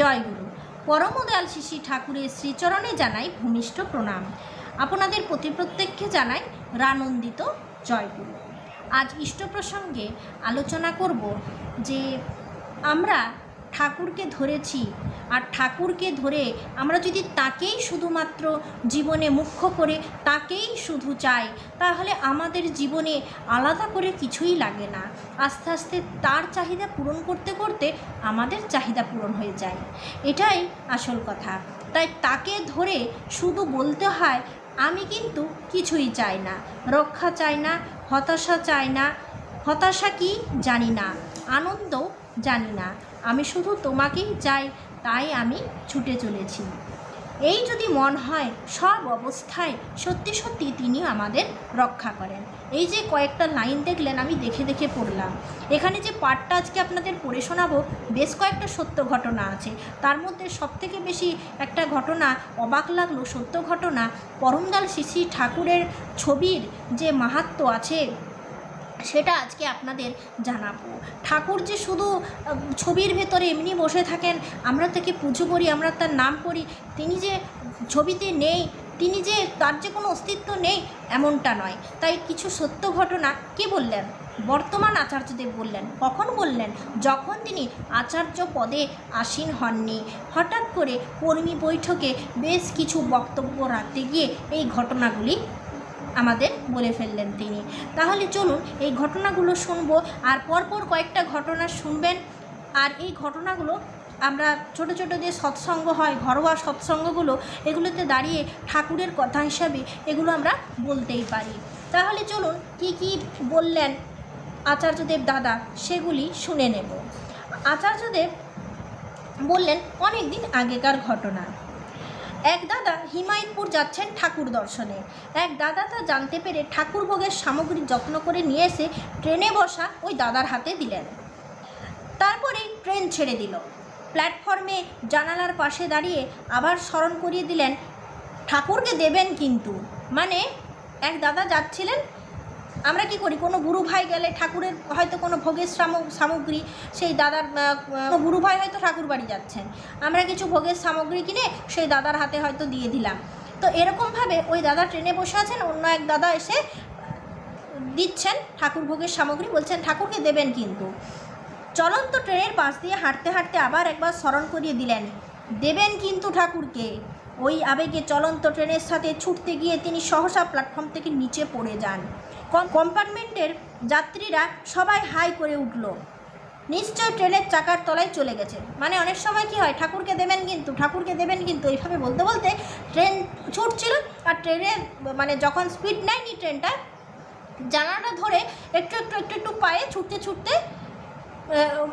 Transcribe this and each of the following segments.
জয়গুরু। পরমদয়াল শিশি ঠাকুরের শ্রীচরণে জানাই ভূমিষ্ঠ প্রণাম। আপনাদের প্রতি প্রত্যেককে জানাই রানন্দিত জয়গুরু। আজ ইষ্ট প্রসঙ্গে আলোচনা করব যে আমরা ঠাকুরকে ধরেছি। আর ঠাকুরকে ধরে আমরা যদি তাকেই শুধুমাত্র জীবনে মুখ্য করে, তাকেই শুধু চাই, তাহলে আমাদের জীবনে আলাদা করে কিছুই লাগে না। আস্তে আস্তে তার চাহিদা পূরণ করতে করতে আমাদের চাহিদা পূরণ হয়ে যায়। এটাই আসল কথা। তাই তাকে ধরে শুধু বলতে হয়, আমি কিন্তু কিছুই চাই না। রক্ষা চাই না, হতাশা চাই না। হতাশা কি? জানি না। আনন্দ জানি না। আমি শুধু তোমাকেই চাই, তাই আমি ছুটে চলেছি। এই যদি মন হয়, সব অবস্থায় সত্যি সত্যি তিনি আমাদের রক্ষা করেন। এই যে কয়েকটা লাইন দেখলেন, আমি দেখে দেখে পড়লাম। এখানে যে পাঠটা আজকে আপনাদের পড়ে শোনাবো, বেশ কয়েকটা সত্য ঘটনা আছে। তার মধ্যে সবথেকে বেশি একটা ঘটনা অবাক লাগল, সত্য ঘটনা। পরমদাল শিশি ঠাকুরের ছবির যে মাহাত্ম আছে সেটা আজকে আপনাদের জানাব। ঠাকুর যে শুধু ছবির ভেতরে এমনি বসে থাকেন, আমরা তাকে পুজো করি, আমরা তার নাম করি, তিনি যে ছবিতে নেই, তিনি যে তার যে কোনো অস্তিত্ব নেই, এমনটা নয়। তাই কিছু সত্য ঘটনা কে বললেন? বর্তমান আচার্যদেব বললেন। কখন বললেন? যখন তিনি আচার্য পদে আসীন হননি। হঠাৎ করে কর্মী বৈঠকে বেশ কিছু বক্তব্য রাখতে গিয়ে এই ঘটনাগুলি আমাদের বলে ফেললেন তিনি। তাহলে চলুন এই ঘটনাগুলো শুনব আর পরপর কয়েকটা ঘটনা শুনবেন। আর এই ঘটনাগুলো আমরা ছোট ছোট যে সৎসঙ্গ হয়, ঘরোয়া সৎসঙ্গগুলো, এগুলোতে দাঁড়িয়ে ঠাকুরের কথা হিসাবে এগুলো আমরা বলতেই পারি। তাহলে চলুন কি কি বললেন আচার্যদেব দাদা, সেগুলি শুনে নেব। আচার্যদেব বললেন, অনেক দিন আগেকার ঘটনা। এক দাদা হিমায়তপুর যাচ্ছেন ঠাকুর দর্শনে। এক দাদা তা জানতে পেরে ঠাকুর ভোগের সামগ্রী যত্ন করে নিয়ে এসে ট্রেনে বসা ওই দাদার হাতে দিলেন। তারপরেই ট্রেন ছেড়ে দিল। প্ল্যাটফর্মে জানালার পাশে দাঁড়িয়ে আবার স্মরণ করিয়ে দিলেন, ঠাকুরকে দেবেন কিন্তু। মানে এক দাদা যাচ্ছিলেন আমরা কি করি? কোনো গুরু ভাই গেলে ঠাকুরের হয়তো কোনো ভোগের সাম- সামগ্রী, সেই দাদার গুরু ভাই হয়তো ঠাকুর বাড়ি যাচ্ছেন। আমরা কিছু ভোগের সামগ্রী কিনে সেই দাদার হাতে হয়তো দিয়ে দিলাম। তো এরকমভাবে ওই দাদা ট্রেনে বসে আছেন, অন্য এক দাদা এসে দিচ্ছেন ঠাকুর ভোগের সামগ্রী, বলছেন, ঠাকুরকে দেবেন কিন্তু। চলন্ত ট্রেনের পাশ দিয়ে হাঁটতে হাঁটতে আবার একবার স্মরণ করিয়ে দিলেন, দেবেন কিন্তু ঠাকুরকে। ওই আবেগে চলন্ত ট্রেনের সাথে ছুটতে গিয়ে তিনি সহসা প্ল্যাটফর্ম থেকে নিচে পড়ে যান। কম্পার্টমেন্টের যাত্রীরা সবাই হাই করে উঠল। নিশ্চয় ট্রেনের চাকার তলায় চলে গেছে। মানে অনেক সময় কি হয়, ঠাকুরকে দেবেন কিন্তু, ঠাকুরকে দেবেন কিন্তু এইভাবে বলতে বলতে ট্রেন ছুটছিল আর ট্রেনের মানে যখন স্পিড নেয়নি ট্রেনটা জানালাটা ধরে একটু একটু একটু একটু পায়ে ছুটতে ছুটতে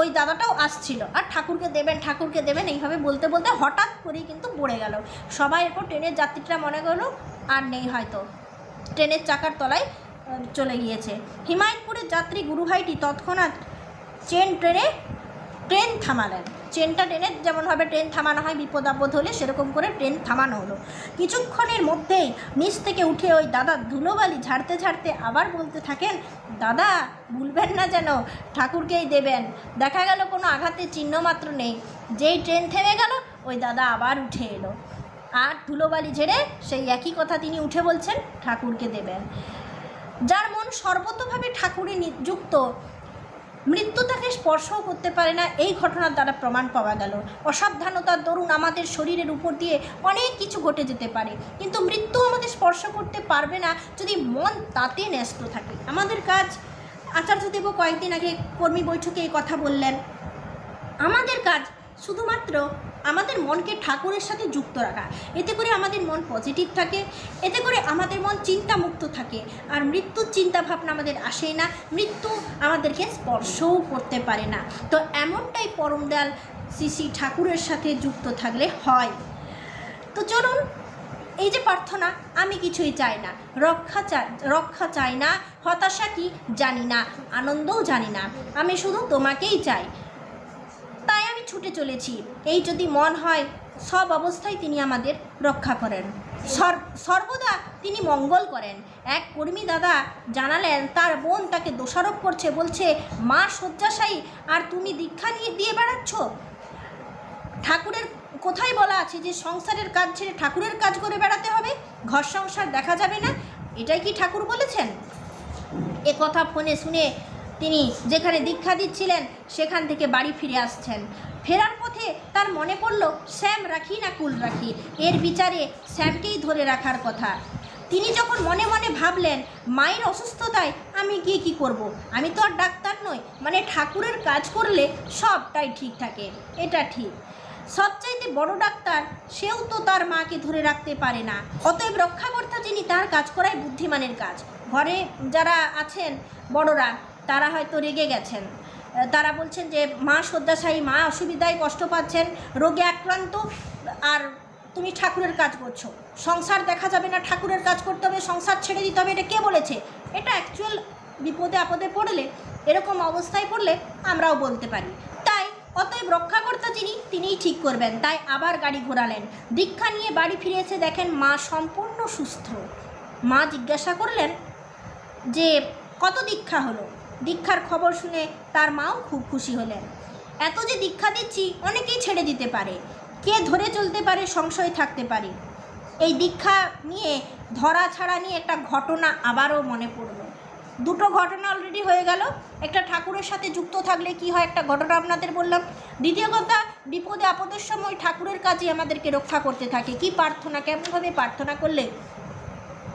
ওই দাদাটাও আসছিল। আর ঠাকুরকে দেবেন ঠাকুরকে দেবেন এইভাবে বলতে বলতে হঠাৎ করেই কিন্তু পড়ে গেল। সবাই এরপর ট্রেনের যাত্রীরা মনে করল, আর নেই হয়তো। ট্রেনের চাকার তলায় চলে গিয়েছে। হিমায়তপুরের যাত্রী গুরুভাইটি তৎক্ষণাৎ চেন ট্রেনে ট্রেন থামালেন। চেনটা ট্রেনে যেমনভাবে ট্রেন থামানো হয়, বিপদ আপদ হলে সেরকম করে ট্রেন থামানো হলো। কিছুক্ষণের মধ্যেই নিচ থেকে উঠে ওই দাদা ধুলোবালি ঝাড়তে ঝাড়তে আবার বলতে থাকেন, দাদা, ভুলবেন না যেন, ঠাকুরকেই দেবেন। দেখা গেল কোনো আঘাতের চিহ্ন মাত্র নেই। যেই ট্রেন থেমে গেল, ওই দাদা আবার উঠে এলো। আর ধুলোবালি ঝেড়ে সেই একই কথা তিনি উঠে বলছেন, ঠাকুরকে দেবেন। যার মন সর্বতভাবে ঠাকুরে নিযুক্ত। মৃত্যু তাকে স্পর্শও করতে পারে না, এই ঘটনার দ্বারা প্রমাণ পাওয়া গেল। অসাবধানতার দরুন আমাদের শরীরের উপর দিয়ে অনেক কিছু ঘটে যেতে পারে। কিন্তু মৃত্যু আমাদের স্পর্শ করতে পারবে না যদি মন তাতে ন্যস্ত থাকে। আমাদের কাজ আচার্যদেবও কয়েকদিন আগে কর্মী বৈঠকে এই কথা বললেন। আমাদের কাজ শুধুমাত্র আমাদের মনকে ঠাকুরের সাথে যুক্ত রাখা। এতে করে আমাদের মন পজিটিভ থাকে, এতে করে আমাদের মন চিন্তামুক্ত থাকে। আর মৃত্যুর চিন্তা ভাবনা আমাদের আসেই না, মৃত্যু আমাদেরকে স্পর্শও করতে পারে না। তো এমনটাই পরম দয়াল শ্রী শ্রী ঠাকুরের সাথে যুক্ত থাকলে হয়। তো চলুন, এই যে প্রার্থনা, আমি কিছুই চাই না। রক্ষা চাই রক্ষা চাই না, হতাশা কি জানি না, আনন্দও জানি না। আমি শুধু তোমাকেই চাই। ছুটে চলেছি। এই যদি মন হয়, সব অবস্থায় তিনি আমাদের রক্ষা করেন। সর- সর্বদা তিনি মঙ্গল করেন। এক কর্মী দাদা জানালেন, তার বোন তাকে দোষারোপ করছে। বলছে, মা শয্যাশায়ী, আর তুমি দীক্ষা নিয়ে দিয়ে বেড়াচ্ছ? ঠাকুরের, কোথায় বলা আছে যে, সংসারের কাজ ছেড়ে ঠাকুরের কাজ করে বেড়াতে হবে? ঘর সংসার দেখা যাবে না? এটাই কি ঠাকুর বলেছেন? এ কথা ফোনে শুনে তিনি যেখানে দীক্ষা দিচ্ছিলেন, সেখান থেকে বাড়ি ফিরে আসছেন। ফেরার পথে তার মনে পড়ল শ্যাম রাখি না কুল রাখি? এর বিচারে শ্যামকেই ধরে রাখার কথা। তিনি যখন মনে মনে ভাবলেন, মায়ের অসুস্থতায় আমি গিয়ে কি করব। আমি তো আর ডাক্তার নই মানে ঠাকুরের কাজ করলে সবটাই ঠিক থাকে। এটা ঠিক। সবচাইতে বড় ডাক্তার সেও তো তার মাকে ধরে রাখতে পারে না। অতএব রক্ষাকর্তা যিনি তার কাজ করাই বুদ্ধিমানের কাজ। ঘরে যারা আছেন, বড়রা তারা হয়তো রেগে গেছেন। তারা বলছেন যে, মা শয্যাশায়ী মা অসুবিধায় কষ্ট পাচ্ছেন, রোগে আক্রান্ত, আর তুমি ঠাকুরের কাজ করছ। সংসার দেখা যাবে না, ঠাকুরের কাজ করতে হবে, সংসার ছেড়ে দিতে হবে, এটা কে বলেছে? এটা অ্যাকচুয়াল বিপদে আপদে পড়লে, এরকম অবস্থায় পড়লে আমরাও বলতে পারি। তাই, অতএব রক্ষাকর্তা যিনি, তিনিই ঠিক করবেন। তাই আবার গাড়ি ঘোরালেন। দীক্ষা নিয়ে বাড়ি ফিরে এসে দেখেন মা সম্পূর্ণ সুস্থ। মা জিজ্ঞাসা করলেন যে, কত দীক্ষা হলো? দীক্ষার খবর শুনে তার মাও খুব খুশি হলেন। এত যে দীক্ষা দিচ্ছি, অনেকেই ছেড়ে দিতে পারে। কে ধরে চলতে পারে, সংশয় থাকতে পারে। এই দীক্ষা নিয়ে ধরা ছাড়া নিয়ে একটা ঘটনা আবারও মনে পড়ল। দুটো ঘটনা অলরেডি হয়ে গেল। একটা ঠাকুরের সাথে যুক্ত থাকলে কি হয় একটা ঘটনা আপনাদের বললাম। দ্বিতীয় কথা, বিপদে আপদের সময় ঠাকুরের কাজই আমাদেরকে রক্ষা করতে থাকে। কি প্রার্থনা, কেমনভাবে প্রার্থনা করলে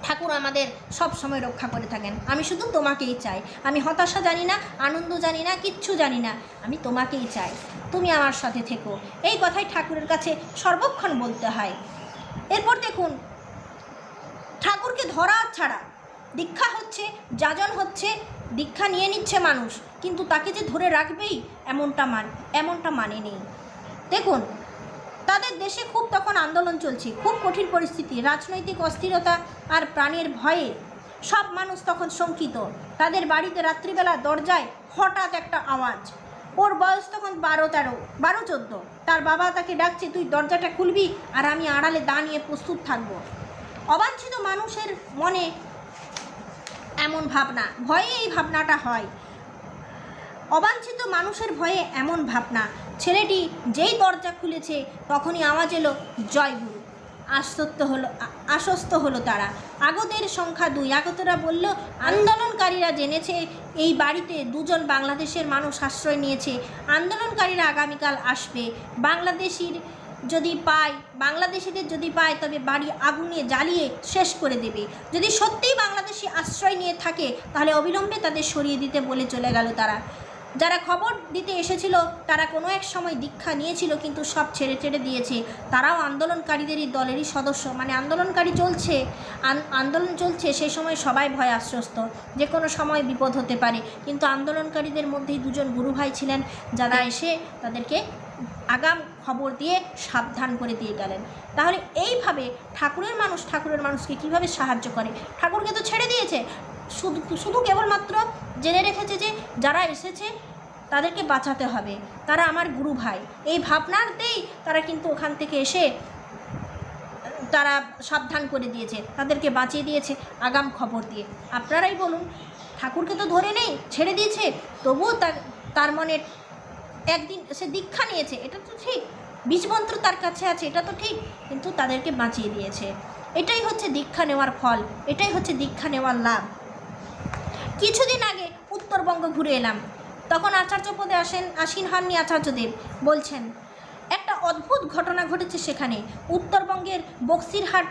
ঠাকুর আমাদের সব সময় রক্ষা করে থাকেন। আমি শুধু তোমাকেই চাই। আমি হতাশা জানি না, আনন্দ জানি না, কিচ্ছু জানি না। আমি তোমাকেই চাই। তুমি আমার সাথে থেকো। এই কথাই ঠাকুরের কাছে সর্বক্ষণ বলতে হয়। এরপর দেখুন, ঠাকুরকে ধরা ছাড়া দীক্ষা হচ্ছে, যাজন হচ্ছে, দীক্ষা নিয়ে নিচ্ছে মানুষ। কিন্তু তাকে যে ধরে রাখবেই, এমনটা মান এমনটা মানে নেই। দেখুন তাদের দেশে খুব তখন আন্দোলন চলছে, খুব কঠিন পরিস্থিতি, রাজনৈতিক অস্থিরতা আর প্রাণের ভয়ে। সব মানুষ তখন শঙ্কিত। তাদের বাড়িতে রাত্রিবেলা দরজায় হঠাৎ একটা আওয়াজ। ওর বয়স তখন বারো তেরো, বারো চোদ্দ। তার বাবা তাকে ডাকছে, তুই দরজাটা খুলবি আর আমি আড়ালে দাঁড়িয়ে প্রস্তুত থাকব। অবাঞ্ছিত মানুষের মনে এমন ভাবনা, ভয়ে এই ভাবনাটা হয়। অবাঞ্ছিত মানুষের ভয়ে এমন ভাবনা। ছেলেটি যেই দরজা খুলেছে, তখনই আওয়াজ এলো জয় গুরু আশ্বস্ত হলো আশ্বস্ত হলো তারা। আগতের সংখ্যা দুই। আগতরা বলল, আন্দোলনকারীরা জেনেছে এই বাড়িতে দুজন বাংলাদেশের মানুষ আশ্রয় নিয়েছে। আন্দোলনকারীরা আগামীকাল আসবে। বাংলাদেশির যদি পায়, বাংলাদেশিদের যদি পায়, তবে বাড়ি আগুনে জ্বালিয়ে শেষ করে দেবে। যদি সত্যিই বাংলাদেশি আশ্রয় নিয়ে থাকে, তাহলে অবিলম্বে তাদের সরিয়ে দিতে বলে চলে গেল তারা। যারা খবর দিতে এসেছিল, তারা কোনো এক সময় দীক্ষা নিয়েছিল কিন্তু সব ছেড়ে ছেড়ে দিয়েছে। তারাও আন্দোলনকারীদেরই দলেরই সদস্য। মানে আন্দোলনকারী চলছে, আন- আন্দোলন চলছে সেই সময় সবাই ভয় আশ্বস্ত। যে কোনো সময় বিপদ হতে পারে। কিন্তু আন্দোলনকারীদের মধ্যেই দুজন গুরু ভাই ছিলেন, যারা এসে তাদেরকে আগাম খবর দিয়ে সাবধান করে দিয়ে গেলেন। তাহলে এইভাবে ঠাকুরের মানুষ, ঠাকুরের মানুষকে কীভাবে সাহায্য করে? ঠাকুরকে তো ছেড়ে দিয়েছে। শুধু শুধু কেবলমাত্র জেনে রেখেছে যে যারা এসেছে, তাদেরকে বাঁচাতে হবে। তারা আমার গুরু ভাই। এই ভাবনাতেই তারা কিন্তু ওখান থেকে এসে, তারা সাবধান করে দিয়েছে। তাদেরকে বাঁচিয়ে দিয়েছে আগাম খবর দিয়ে। আপনারাই বলুন, ঠাকুরকে তো ধরে নেই, ছেড়ে দিয়েছে, তবুও তার তার মনে একদিন সে দীক্ষা নিয়েছে। এটা তো ঠিক। বীজমন্ত্র তার কাছে আছে, এটা তো ঠিক। কিন্তু তাদেরকে বাঁচিয়ে দিয়েছে। এটাই হচ্ছে দীক্ষা নেওয়ার ফল। এটাই হচ্ছে দীক্ষা নেওয়ার লাভ। কিছুদিন আগে উত্তরবঙ্গ ঘুরে এলাম। তখন আচার্য পদে আসেন আসীন হননি আচার্যদেব। বলছেন, একটা অদ্ভুত ঘটনা ঘটেছে সেখানে। উত্তরবঙ্গের বক্সিরহাট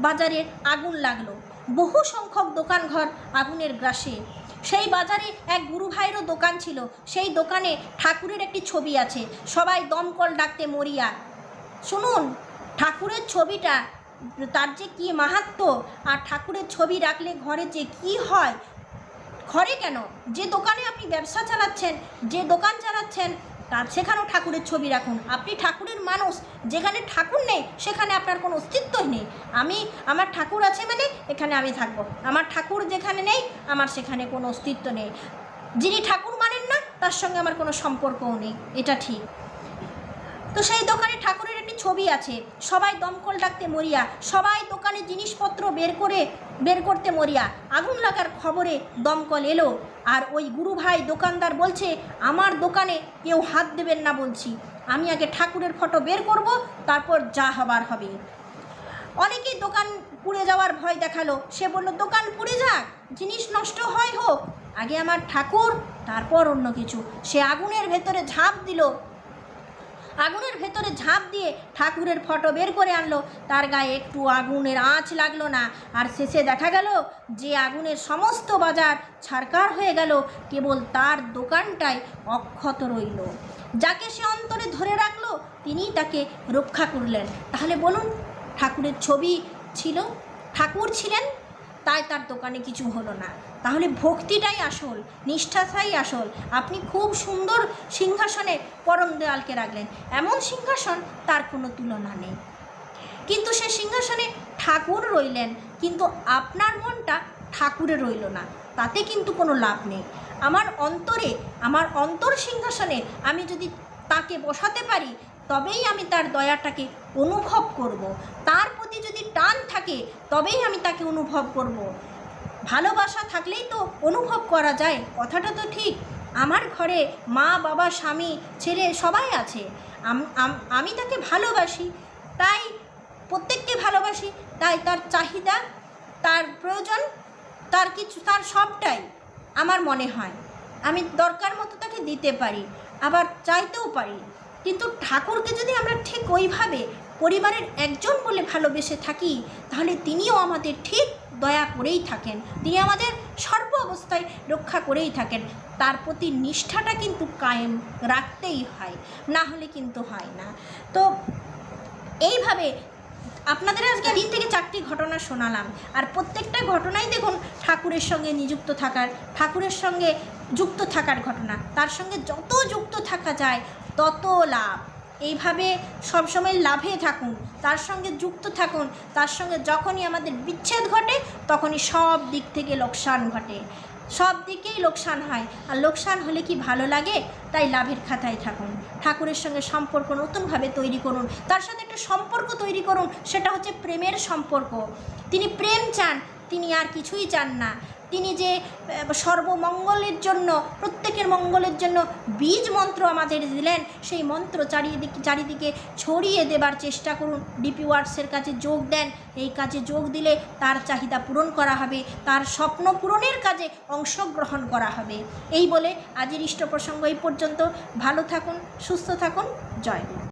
বাজারে আগুন লাগল। বহু সংখ্যক দোকানঘর আগুনের গ্রাসে। সেই বাজারে এক গুরু ভাইয়েরও দোকান ছিল। সেই দোকানে ঠাকুরের একটি ছবি আছে। সবাই দমকল ডাকতে মরিয়া। শুনুন, ঠাকুরের ছবিটা, তার যে কী মাহাত্ম আর ঠাকুরের ছবি রাখলে ঘরে যে কি হয় ঘরে কেন? যে দোকানে আপনি ব্যবসা চালাচ্ছেন, যে দোকান চালাচ্ছেন, তার সেখানেও ঠাকুরের ছবি রাখুন। আপনি ঠাকুরের মানুষ, যেখানে ঠাকুর নেই, সেখানে আপনার কোনো অস্তিত্বই নেই। আমি, আমার ঠাকুর আছে মানে এখানে আমি থাকব। আমার ঠাকুর যেখানে নেই, আমার সেখানে কোনো অস্তিত্ব নেই। যিনি ঠাকুর মানেন না, তার সঙ্গে আমার কোনো সম্পর্কও নেই। এটা ঠিক। তো সেই দোকানে ঠাকুরের একটি ছবি আছে। সবাই দমকল ডাকতে মরিয়া, সবাই দোকানে জিনিসপত্র বের করে বের করতে মরিয়া আগুন লাগার খবরে দমকল এলো। আর ওই গুরু ভাই দোকানদার বলছে, আমার দোকানে কেউ হাত দেবেন না বলছি। আমি আগে ঠাকুরের ফটো বের করব, তারপর যা হবার হবে। অনেকেই দোকান পুড়ে যাওয়ার ভয় দেখাল। সে বলল, দোকান পুড়ে যাক, জিনিস নষ্ট হয় হোক। আগে আমার ঠাকুর, তারপর অন্য কিছু। সে আগুনের ভেতরে ঝাঁপ দিল। আগুনের ভেতরে ঝাঁপ দিয়ে ঠাকুরের ফটো বের করে আনলো। তার গায়ে একটু আগুনের আঁচ লাগল না। আর শেষে দেখা গেল যে আগুনের সমস্ত বাজার ছারকার হয়ে গেল। কেবল তার দোকানটাই অক্ষত রইল। যাকে সে অন্তরে ধরে রাখল তিনি তাকে রক্ষা করলেন। তাহলে বলুন, ঠাকুরের ছবি ছিল? ঠাকুর ছিলেন? তাই তার দোকানে কিছু হলো না। তাহলে ভক্তিটাই আসল, নিষ্ঠাটাই আসল। আপনি খুব সুন্দর সিংহাসনে পরম দেয়ালকে রাখলেন। এমন সিংহাসন তার কোনো তুলনা নেই। কিন্তু সে সিংহাসনে ঠাকুর রইলেন, কিন্তু আপনার মনটা ঠাকুরে রইল না। তাতে কিন্তু কোনো লাভ নেই। আমার অন্তরে, আমার অন্তর সিংহাসনে আমি যদি তাকে বসাতে পারি, তবেই আমি তার দয়াটাকে অনুভব করব। তার প্রতি যদি টান থাকে, তবেই আমি তাকে অনুভব করব। ভালোবাসা থাকলেই তো অনুভব করা যায়, কথাটা তো ঠিক। আমার ঘরে মা, বাবা, স্বামী, ছেলে সবাই আছে। আম- তাকে ভালোবাসি, তাই প্রত্যেককে ভালোবাসি, তাই তার চাহিদা, তার প্রয়োজন, তার কিছু, তার সবটাই আমার মনে হয়। আমি দরকার মতো তাকে দিতে পারি, আবার চাইতেও পারি। কিন্তু ঠাকুরকে যদি আমরা ঠিক ওইভাবে পরিবারের একজন বলে ভালোবেসে থাকি, তাহলে তিনিও আমাদের ঠিক দয়া করেই থাকেন। তিনি আমাদের সর্ব অবস্থায় রক্ষা করেই থাকেন। তার প্রতি নিষ্ঠাটা কিন্তু কায়েম রাখতেই হয়, না হলে কিন্তু হয় না। তো এইভাবে আপনাদের আজকে দিন থেকে চারটি ঘটনা শোনালাম। আর প্রত্যেকটা ঘটনাই দেখুন ঠাকুরের সঙ্গে নিযুক্ত থাকার, ঠাকুরের সঙ্গে যুক্ত থাকার ঘটনা। তার সঙ্গে যত যুক্ত থাকা যায়, তত লাভ। এইভাবে সবসময় লাভে থাকুন, তার সঙ্গে যুক্ত থাকুন, তার সঙ্গে যখনই আমাদের বিচ্ছেদ ঘটে, তখনই সব দিক থেকে লোকসান ঘটে। সব দিকেই লোকসান হয়, আর লোকসান হলে কি ভালো লাগে? তাই লাভের খাতায় থাকুন। ঠাকুরের সঙ্গে সম্পর্ক নতুনভাবে তৈরি করুন, তার সাথে একটা সম্পর্ক তৈরি করুন, সেটা হচ্ছে প্রেমের সম্পর্ক। তিনি প্রেম চান, তিনি আর কিছুই চান না। তিনি যে সর্বমঙ্গলের জন্য, প্রত্যেকের মঙ্গলের জন্য বীজ মন্ত্র আমাদের দিলেন, সেই মন্ত্র চারিদিকে চারিদিকে ছড়িয়ে দেবার চেষ্টা করুন। ডিপি ওয়ার্ডসের কাছে যোগ দেন, এই কাজে যোগ দিলে তার চাহিদা পূরণ করা হবে, তার স্বপ্ন পূরণের কাজে অংশগ্রহণ করা হবে। এই বলে আজের ইষ্ট প্রসঙ্গ এই পর্যন্ত। ভালো থাকুন, সুস্থ থাকুন, জয়